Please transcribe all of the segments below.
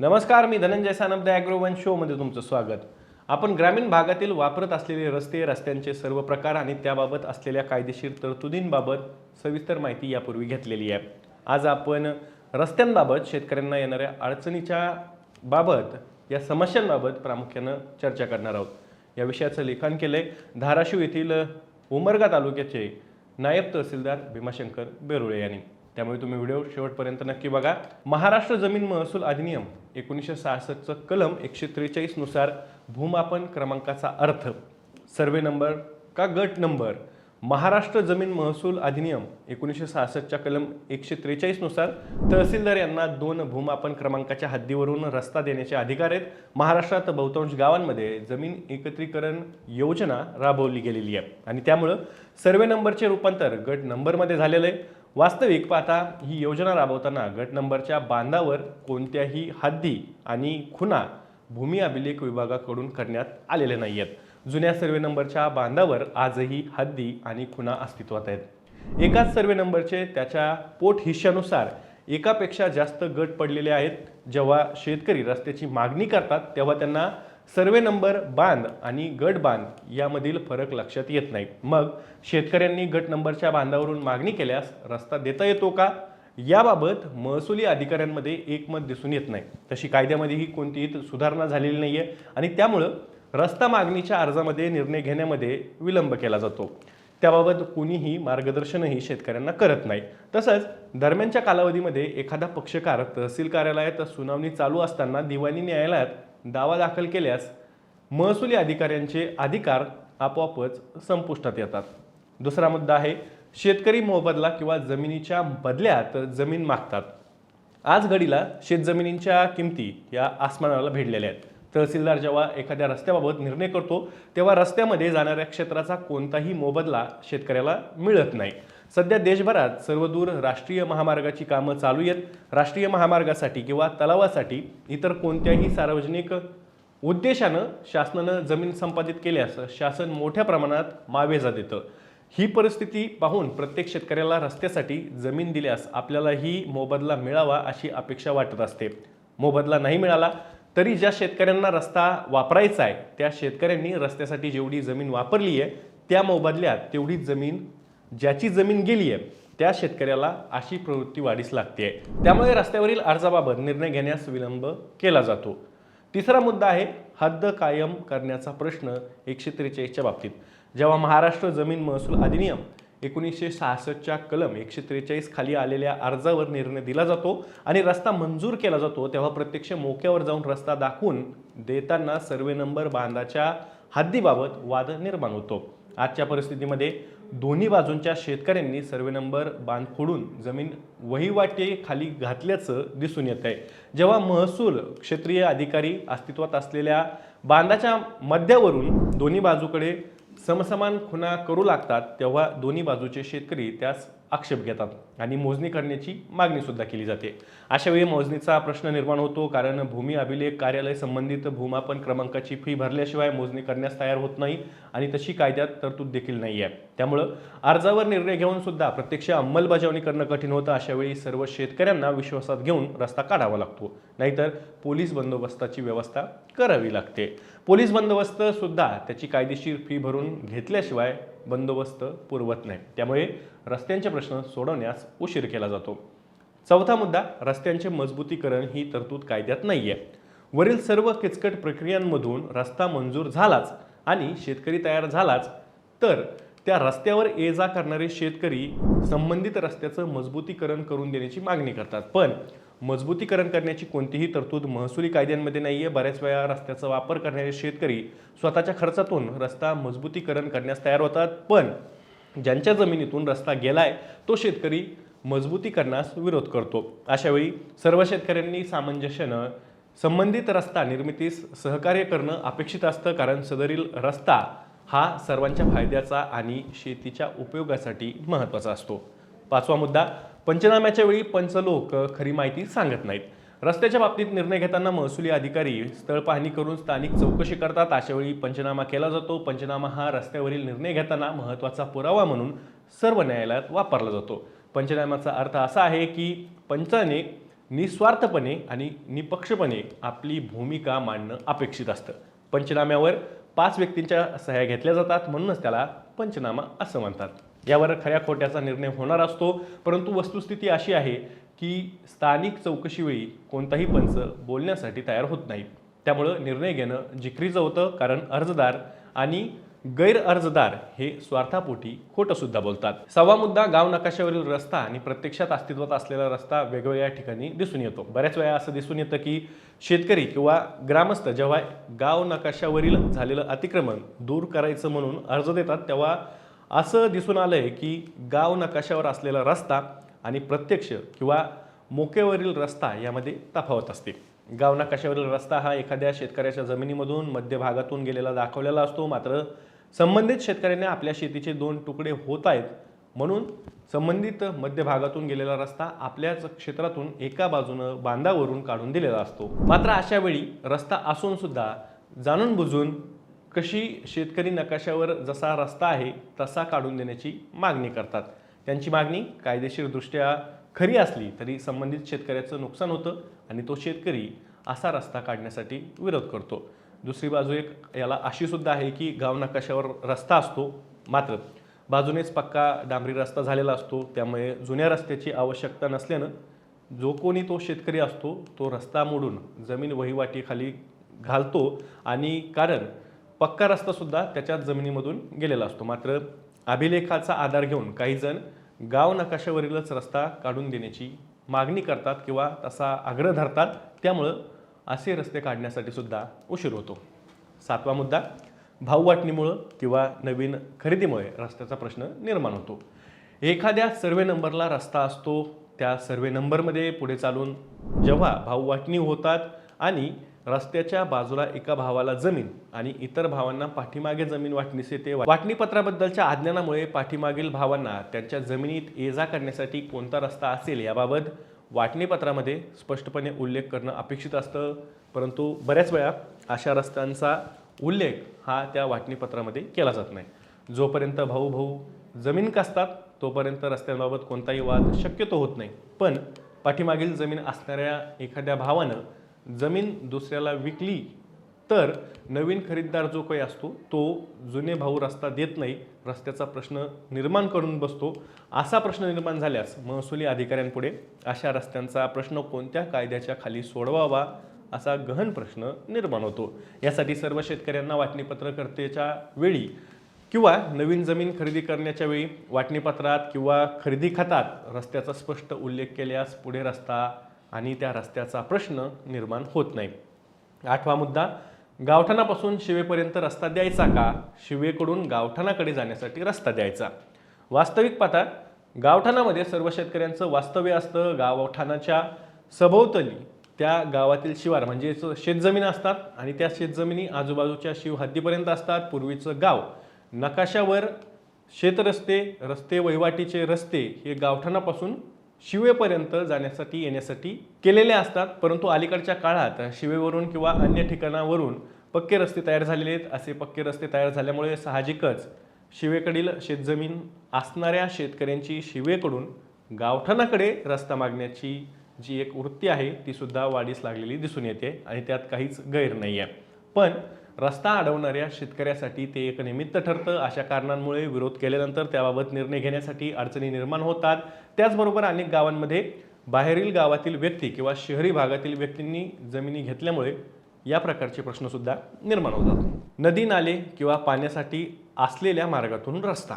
नमस्कार मी धनंजय सानप द ॲग्रोवन शोमध्ये तुमचं स्वागत. आपण ग्रामीण भागातील वापरत असलेले रस्ते रस्त्यांचे सर्व प्रकार आणि त्याबाबत असलेल्या कायदेशीर तरतुदींबाबत सविस्तर माहिती यापूर्वी घेतलेली आहे. आज आपण रस्त्यांबाबत शेतकऱ्यांना येणाऱ्या अडचणीच्या बाबत या समस्यांबाबत प्रामुख्यानं चर्चा करणार आहोत. या विषयाचं लेखन आहे धाराशिव येथील उमरगा तालुक्याचे नायब तहसीलदार भीमाशंकर बेरुळे यांनी. त्यामुळे तुम्ही व्हिडिओ शेवटपर्यंत नक्की बघा. महाराष्ट्र जमीन महसूल अधिनियम एकोणीसशे सहासष्टचं कलम एकशे त्रेचाळीसनुसार भूमापन क्रमांकाचा अर्थ. सर्वे नंबर का गट नंबर? महाराष्ट्र जमीन महसूल अधिनियम एकोणीसशे सहासष्टच्या कलम एकशे त्रेचाळीसनुसार तहसीलदार यांना दोन भूमापन क्रमांकाच्या हद्दीवरून रस्ता देण्याचे अधिकार आहेत. महाराष्ट्रात बहुतांश गावांमध्ये जमीन एकत्रीकरण योजना राबवली गेलेली आहे. आणि त्यामुळं सर्वे नंबरचे रूपांतर गट नंबरमध्ये झालेलं आहे. वास्तविक पाहता ही योजना राबवताना गट नंबरच्या बांधावर कोणत्याही हद्दी आणि खुणा भूमी अभिलेख विभागाकडून करण्यात आलेले नाही आहेत जुन्या सर्वे नंबरच्या बांधावर आजही हद्दी आणि खुणा अस्तित्वात आहेत. एकाच सर्वे नंबरचे त्याच्या पोट हिश्श्यानुसार एकापेक्षा जास्त गट पडलेले आहेत. जेव्हा शेतकरी रस्त्याची मागणी करतात तेव्हा त्यांना सर्वे नंबर बांध आणि गट बांध यामधील फरक लक्षात येत नाही. मग शेतकऱ्यांनी गट नंबरच्या बांधावरून मागणी केल्यास रस्ता देता येतो का? याबाबत महसुली अधिकाऱ्यांमध्ये एकमत दिसून येत नाही. तशी कायद्यामध्येही कोणतीही सुधारणा झालेली नाही आहे आणि त्यामुळं रस्ता मागणीच्या अर्जामध्ये निर्णय घेण्यामध्ये विलंब केला जातो. त्याबाबत कुणीही मार्गदर्शनही शेतकऱ्यांना करत नाही. तसंच दरम्यानच्या कालावधीमध्ये एखादा पक्षकार तहसील कार्यालयात सुनावणी चालू असताना दिवाणी न्यायालयात दावा दाखल केल्यास महसुली अधिकाऱ्यांचे अधिकार आपोआपच संपुष्टात येतात. दुसरा मुद्दा आहे शेतकरी मोबदला किंवा जमिनीच्या बदल्यात जमीन मागतात. आज घडीला शेतजमिनींच्या किमती या आसमानाला भिडलेल्या आहेत. तहसीलदार जेव्हा एखाद्या रस्त्याबाबत निर्णय करतो तेव्हा रस्त्यामध्ये जाणाऱ्या क्षेत्राचा कोणताही मोबदला शेतकऱ्याला मिळत नाही. सध्या देशभरात सर्वदूर राष्ट्रीय महामार्गाची कामं चालू आहेत. राष्ट्रीय महामार्गासाठी किंवा तलावासाठी इतर कोणत्याही सार्वजनिक उद्देशानं शासनानं जमीन संपादित केल्यास शासन मोठ्या प्रमाणात मावेजा देतं. ही परिस्थिती पाहून प्रत्येक शेतकऱ्याला रस्त्यासाठी जमीन दिल्यास आपल्यालाही मोबदला मिळावा अशी अपेक्षा वाटत असते. मोबदला नाही मिळाला तरी ज्या शेतकऱ्यांना रस्ता वापरायचा आहे त्या शेतकऱ्यांनी रस्त्यासाठी जेवढी जमीन वापरली आहे त्या मोबदल्यात तेवढी जमीन ज्याची जमीन गेली आहे त्या शेतकऱ्याला अशी प्रवृत्ती वाढीस लागते त्यामुळे रस्त्यावरील अर्जाबाबत निर्णय घेण्यास विलंब केला जातो. तिसरा मुद्दा आहे हद्द कायम करण्याचा प्रश्न एकशे त्रेचाळीसच्या बाबतीत. जेव्हा महाराष्ट्र जमीन महसूल अधिनियम एकोणीसशे सहासष्टच्या कलम एकशे त्रेचाळीस खाली आलेल्या अर्जावर निर्णय दिला जातो आणि रस्ता मंजूर केला जातो तेव्हा प्रत्यक्ष मोक्यावर जाऊन रस्ता दाखवून देताना सर्वे नंबर बांधाच्या हद्दीबाबत वाद निर्माण होतो. आजच्या परिस्थितीमध्ये दोन्ही बाजूंच्या शेतकऱ्यांनी सर्वे नंबर बांध फोडून जमीन वहिवाटे खाली घातल्याचं दिसून येत आहे. जेव्हा महसूल क्षेत्रीय अधिकारी अस्तित्वात असलेल्या बांधाच्या मध्यावरून दोन्ही बाजूकडे समसमान खुणा करू लागतात तेव्हा दोन्ही बाजूचे शेतकरी त्यास आक्षेप घेतात आणि मोजणी करण्याची मागणी सुद्धा केली जाते. अशा वेळी मोजणीचा प्रश्न निर्माण होतो कारण भूमी अभिलेख कार्यालय संबंधित भूमापन क्रमांकाची फी भरल्याशिवाय मोजणी करण्यास तयार होत नाही आणि तशी कायद्यात तरतूद देखील नाही आहे त्यामुळं अर्जावर निर्णय घेऊन सुद्धा प्रत्यक्ष अंमलबजावणी करणं कठीण होतं अशा वेळी सर्व शेतकऱ्यांना विश्वासात घेऊन रस्ता काढावा लागतो. नाहीतर पोलीस बंदोबस्ताची व्यवस्था करावी लागते. पोलीस बंदोबस्त सुद्धा त्याची कायदेशीर फी भरून घेतल्याशिवाय बंदोबस्त पुरवत नाही. त्यामुळे रस्त्यांचे प्रश्न सोडवण्यास उशीर केला जातो. चौथा मुद्दा रस्त्यांचे मजबूतीकरण ही तरतूद कायद्यात नाही आहे वरील सर्व किचकट प्रक्रियांमधून रस्ता मंजूर झालाच आणि शेतकरी तयार झालाच तर त्या रस्त्यावर ये जा करणारे शेतकरी संबंधित रस्त्याचं मजबूतीकरण करून देण्याची मागणी करतात. पण मजबूतीकरण करण्याची कोणतीही तरतूद महसुली कायद्यांमध्ये नाही आहे बऱ्याच वेळा रस्त्याचा वापर करणारे शेतकरी स्वतःच्या खर्चातून रस्ता मजबूतीकरण करण्यास तयार होतात. पण ज्यांच्या जमिनीतून रस्ता गेलाय तो शेतकरी मजबूतीकरणास विरोध करतो. अशावेळी सर्व शेतकऱ्यांनी सामंजस्यानं संबंधित रस्ता निर्मितीस सहकार्य करणं अपेक्षित असतं. कारण सदरील रस्ता हा सर्वांच्या फायद्याचा आणि शेतीच्या उपयोगासाठी महत्त्वाचा असतो. पाचवा मुद्दा पंचनाम्याच्या वेळी पंचलोक खरी माहिती सांगत नाहीत. रस्त्याच्या बाबतीत निर्णय घेताना महसुली अधिकारी स्थळ पाहणी करून स्थानिक चौकशी करतात. अशावेळी पंचनामा केला जातो. पंचनामा हा रस्त्यावरील निर्णय घेताना महत्त्वाचा पुरावा म्हणून सर्व न्यायालयात वापरला जातो. पंचनाम्याचा अर्थ असा आहे की पंचाने निस्वार्थपणे आणि निपक्षपणे आपली भूमिका मांडणं अपेक्षित असतं. पंचनाम्यावर पाच व्यक्तींच्या सह्या घेतल्या जातात म्हणूनच त्याला पंचनामा असं म्हणतात. यावर खऱ्या खोट्याचा निर्णय होणार असतो परंतु वस्तुस्थिती अशी आहे की स्थानिक चौकशीवेळी कोणताही पंच बोलण्यासाठी तयार होत नाही. त्यामुळं निर्णय घेणं जिकरीचं होतं कारण अर्जदार आणि गैर अर्जदार हे स्वार्थापोटी खोटंसुद्धा बोलतात. सव्वा मुद्दा गाव नकाशावरील रस्ता आणि प्रत्यक्षात अस्तित्वात असलेला रस्ता वेगवेगळ्या ठिकाणी दिसून येतो. बऱ्याच वेळा असं दिसून येतं की शेतकरी किंवा ग्रामस्थ जेव्हा गाव नकाशावरील झालेलं अतिक्रमण दूर करायचं म्हणून अर्ज देतात तेव्हा असं दिसून आलंय की गाव नकाशावर असलेला रस्ता आणि प्रत्यक्ष किंवा मोकेवरील रस्ता यामध्ये तफावत असते. गाव नकाशावरील रस्ता हा एखाद्या शेतकऱ्याच्या जमिनीमधून मध्यभागातून गेलेला दाखवलेला असतो मात्र संबंधित शेतकऱ्यांनी आपल्या शेतीचे दोन तुकडे होत आहेत. म्हणून संबंधित मध्यभागातून गेलेला रस्ता आपल्याच क्षेत्रातून एका बाजूनं बांधावरून काढून दिलेला असतो. मात्र अशा वेळी रस्ता असून सुद्धा जाणून बुजून कशी शेतकरी नकाशावर जसा रस्ता आहे तसा काढून देण्याची मागणी करतात. त्यांची मागणी कायदेशीरदृष्ट्या खरी असली तरी संबंधित शेतकऱ्याचं नुकसान होतं आणि तो शेतकरी असा रस्ता काढण्यासाठी विरोध करतो. दुसरी बाजू एक याला अशी सुद्धा आहे की गाव नकाशावर रस्ता असतो मात्र बाजूनेच पक्का डांबरी रस्ता झालेला असतो. त्यामुळे जुन्या रस्त्याची आवश्यकता नसल्यानं जो कोणी तो शेतकरी असतो तो रस्ता मोडून जमीन वहिवाटीखाली घालतो आणि कारण पक्का रस्तासुद्धा त्याच्या जमिनीमधून गेलेला असतो. मात्र अभिलेखाचा आधार घेऊन काही जण गाव नकाशावरीलच रस्ता काढून देण्याची मागणी करतात किंवा तसा आग्रह धरतात. त्यामुळं असे रस्ते काढण्यासाठी सुद्धा उशीर होतो. सातवा मुद्दा भाववाटणीमुळं किंवा नवीन खरेदीमुळे रस्त्याचा प्रश्न निर्माण होतो. एखाद्या सर्वे नंबरला रस्ता असतो त्या सर्वे नंबरमध्ये पुढे चालून जेव्हा भाववाटणी होतात आणि रस्त्याच्या बाजूला एका भावाला जमीन आणि इतर भावांना पाठीमागे जमीन वाटणीस येते वाटणीपत्राबद्दलच्या अज्ञानामुळे पाठीमागील भावांना त्यांच्या जमिनीत ये जा करण्यासाठी कोणता रस्ता असेल याबाबत वाटणीपत्रामध्ये स्पष्टपणे उल्लेख करणं अपेक्षित असतं परंतु बऱ्याच वेळा अशा रस्त्यांचा उल्लेख हा त्या वाटणीपत्रामध्ये केला जात नाही. जोपर्यंत भाऊ भाऊ जमीन कसतात तोपर्यंत रस्त्यांबाबत कोणताही वाद शक्यतो होत नाही. पण पाठीमागील जमीन असणाऱ्या एखाद्या भावानं जमीन दुसऱ्याला विकली तर नवीन खरीददार जो काही असतो तो जुने भाऊ रस्ता देत नाही रस्त्याचा प्रश्न निर्माण करून बसतो. असा प्रश्न निर्माण झाल्यास महसुली अधिकाऱ्यांपुढे अशा रस्त्यांचा प्रश्न कोणत्या कायद्याच्या खाली सोडवावा असा गहन प्रश्न निर्माण होतो. यासाठी सर्व शेतकऱ्यांना वाटणीपत्रकर्तेच्या वेळी किंवा नवीन जमीन खरेदी करण्याच्या वेळी वाटणीपत्रात किंवा खरेदी खातात रस्त्याचा स्पष्ट उल्लेख केल्यास पुढे रस्ता आणि त्या रस्त्याचा प्रश्न निर्माण होत नाही. आठवा मुद्दा गावठाणापासून शिवेपर्यंत रस्ता द्यायचा का? शिवेकडून गावठाणाकडे जाण्यासाठी रस्ता द्यायचा. वास्तविक पाहता गावठाणामध्ये सर्व शेतकऱ्यांचं वास्तव्य असतं गावठाणाच्या सभोवतली. त्या गावातील शिवार म्हणजेच शेतजमीन असतात आणि त्या शेतजमिनी आजूबाजूच्या शिवहद्दीपर्यंत असतात. पूर्वीचं गाव. नकाशावर शेतरस्ते रस्ते वहिवाटीचे रस्ते हे गावठाणापासून शिवेपर्यंत जाण्यासाठी येण्यासाठी केलेले असतात परंतु अलीकडच्या काळात शिवेवरून किंवा अन्य ठिकाणावरून पक्के रस्ते तयार झालेले आहेत. असे पक्के रस्ते तयार झाल्यामुळे साहजिकच शिवेकडील शेतजमीन असणाऱ्या शेतकऱ्यांची शिवेकडून गावठाणाकडे रस्ता मागण्याची जी एक वृत्ती आहे ती सुद्धा वाढीस लागलेली दिसून येते आणि त्यात काहीच गैर नाही आहे पण रस्ता अडवणाऱ्या शेतकऱ्यासाठी ते एक निमित्त ठरतं. अशा कारणांमुळे विरोध केल्यानंतर त्याबाबत निर्णय घेण्यासाठी अडचणी निर्माण होतात. त्याचबरोबर अनेक गावांमध्ये बाहेरील गावातील व्यक्ती किंवा शहरी भागातील व्यक्तींनी जमिनी घेतल्यामुळे या प्रकारचे प्रश्नसुद्धा निर्माण होतात. नदी नाले किंवा पाण्यासाठी असलेल्या मार्गातून रस्ता.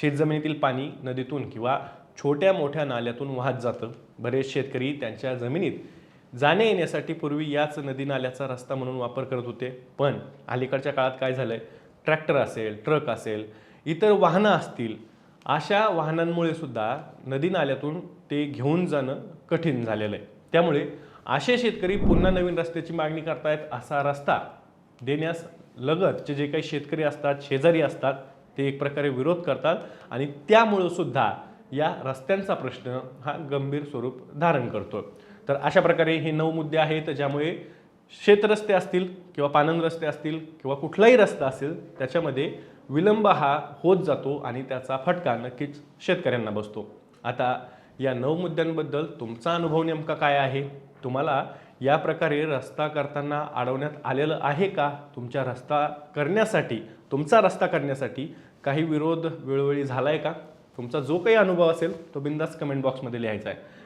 शेतजमिनीतील पाणी नदीतून किंवा छोट्या मोठ्या नाल्यातून वाहत जातं. बरेच शेतकरी त्यांच्या जमिनीत जाण्या येण्यासाठी पूर्वी याच नदी नाल्याचा रस्ता म्हणून वापर करत होते. पण अलीकडच्या काळात काय झालंय? ट्रॅक्टर असेल ट्रक असेल इतर वाहनं असतील अशा वाहनांमुळे सुद्धा नदी नाल्यातून ते घेऊन जाणं कठीण झालेलं आहे त्यामुळे असे शेतकरी पुन्हा नवीन रस्त्याची मागणी करतायत असा रस्ता देण्यास लगतचे जे काही शेतकरी असतात शेजारी असतात ते एक प्रकारे विरोध करतात आणि त्यामुळं सुद्धा या रस्त्यांचा प्रश्न हा गंभीर स्वरूप धारण करतो तर अशा प्रकारे हे नऊ मुद्दे आहेत ज्यामुळे शेतरस्ते असतील किंवा पानन रस्ते असतील किंवा कुठलाही रस्ता असेल त्याच्यामध्ये विलंब हा होत जातो आणि त्याचा फटका नक्कीच शेतकऱ्यांना बसतो. आता या नऊ मुद्द्यांबद्दल तुमचा अनुभव नेमका काय आहे? तुम्हाला या प्रकारे रस्ता करताना अडवण्यात आलेलं आहे का? तुमच्या रस्ता करण्यासाठी तुमचा रस्ता करण्यासाठी काही विरोध वेळोवेळी झाला आहे का? तुमचा जो काही अनुभव असेल तो बिंदास कमेंट बॉक्समध्ये लिहायचा आहे.